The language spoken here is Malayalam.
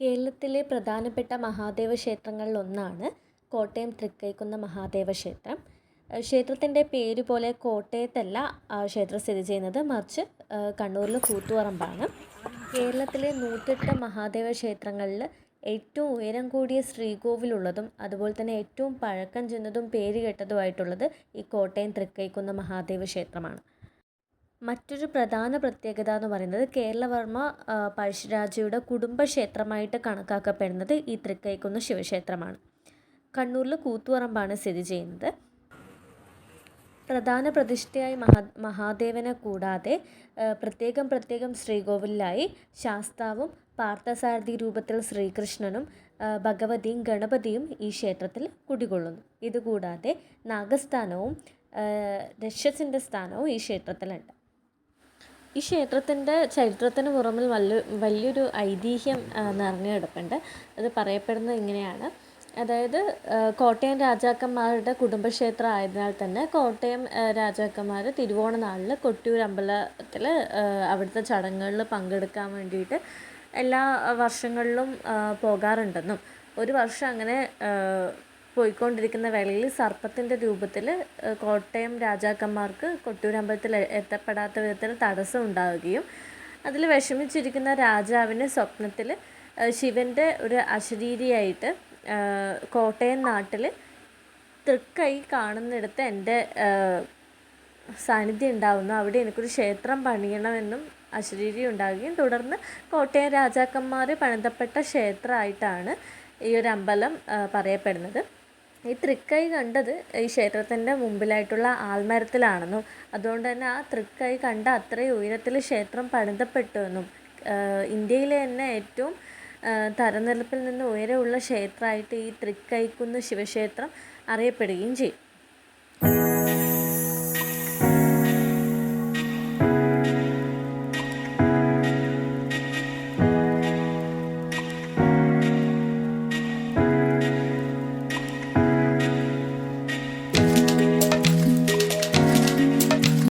കേരളത്തിലെ പ്രധാനപ്പെട്ട മഹാദേവ ക്ഷേത്രങ്ങളിൽ ഒന്നാണ് കോട്ടയം തൃക്കൈക്കുന്ന മഹാദേവ ക്ഷേത്രം. ക്ഷേത്രത്തിന്റെ പേര് പോലെ കോട്ടയത്തല്ല ക്ഷേത്രം സ്ഥിതി ചെയ്യുന്നത് മറിച്ച് കണ്ണൂരിലെ കൂത്തുപറമ്പാണ്. കേരളത്തിലെ നൂറ്റെട്ട് മഹാദേവ ക്ഷേത്രങ്ങളിൽ ഏറ്റവും ഉയരം കൂടിയ ശ്രീകോവിലുള്ളതും അതുപോലെ തന്നെ ഏറ്റവും പഴക്കം ചെന്നതും പേര് കേട്ടതുമായിട്ടുള്ളത് ഈ കോട്ടയം തൃക്കൈക്കുന്ന മഹാദേവ ക്ഷേത്രമാണ്. മറ്റൊരു പ്രധാന പ്രത്യേകത എന്ന് പറയുന്നത് കേരളവർമ്മ പഴശ്ശിരാജയുടെ കുടുംബക്ഷേത്രമായിട്ട് കണക്കാക്കപ്പെടുന്നത് ഈ തൃക്കൈക്കുന്ന് ശിവക്ഷേത്രമാണ്. കണ്ണൂരിൽ കൂത്തുപറമ്പാണ് സ്ഥിതി ചെയ്യുന്നത്. പ്രധാന പ്രതിഷ്ഠയായി മഹാ മഹാദേവനെ കൂടാതെ പ്രത്യേകം പ്രത്യേകം ശ്രീകോവിലായി ശാസ്താവും പാർത്ഥസാരഥി രൂപത്തിൽ ശ്രീകൃഷ്ണനും ഭഗവതിയും ഗണപതിയും ഈ ക്ഷേത്രത്തിൽ കുടികൊള്ളുന്നു. ഇതുകൂടാതെ നാഗസ്ഥാനവും രക്ഷസിന്റെ സ്ഥാനവും ഈ ക്ഷേത്രത്തിലുണ്ട്. ഈ ക്ഷേത്രത്തിന്റെ ചരിത്രത്തിന് പുറമിൽ വലിയ വലിയൊരു ഐതിഹ്യം നിറഞ്ഞു കിടപ്പുണ്ട്. അത് പറയപ്പെടുന്നത് ഇങ്ങനെയാണ്. അതായത് കോട്ടയം രാജാക്കന്മാരുടെ കുടുംബക്ഷേത്രം ആയതിനാൽ തന്നെ കോട്ടയം രാജാക്കന്മാർ തിരുവോണ നാളിൽ കൊട്ടിയൂർ അമ്പലത്തിൽ അവിടുത്തെ ചടങ്ങുകളിൽ പങ്കെടുക്കാൻ വേണ്ടിയിട്ട് എല്ലാ വർഷങ്ങളിലും പോകാറുണ്ടെന്നും. ഒരു വർഷം അങ്ങനെ പോയിക്കൊണ്ടിരിക്കുന്ന വേളയിൽ സർപ്പത്തിന്റെ രൂപത്തിൽ കോട്ടയം രാജാക്കന്മാർക്ക് കൊട്ടൂരമ്പലത്തിൽ എത്തപ്പെടാത്ത വിധത്തിൽ തടസ്സം ഉണ്ടാവുകയും അതിൽ വിഷമിച്ചിരിക്കുന്ന രാജാവിന് സ്വപ്നത്തിൽ ശിവന്റെ ഒരു അശരീരിയായിട്ട് കോട്ടയം നാട്ടിൽ തൃക്കൈ കാണുന്നിടത്ത് എന്റെ സാന്നിധ്യം ഉണ്ടാവുന്നു. അവിടെ എനിക്കൊരു ക്ഷേത്രം പണിയണമെന്നും അശരീരി ഉണ്ടാകുകയും തുടർന്ന് കോട്ടയം രാജാക്കന്മാർ പണിതപ്പെട്ട ക്ഷേത്രമായിട്ടാണ് ഈ ഒരു അമ്പലം പറയപ്പെടുന്നത്. ഈ തൃക്കൈ കണ്ടത് ഈ ക്ഷേത്രത്തിന്റെ മുമ്പിലായിട്ടുള്ള ആൽമരത്തിലാണെന്നും അതുകൊണ്ട് തന്നെ ആ തൃക്കൈ കണ്ട അത്രയും ഉയരത്തിൽ ക്ഷേത്രം പണിതപ്പെട്ടു എന്നും ഇന്ത്യയിലെ തന്നെ ഏറ്റവും തരനിരപ്പിൽ നിന്ന് ഉയരമുള്ള ക്ഷേത്രമായിട്ട് ഈ തൃക്കൈക്കുന്ന് ശിവക്ഷേത്രം അറിയപ്പെടുകയും ചെയ്യും.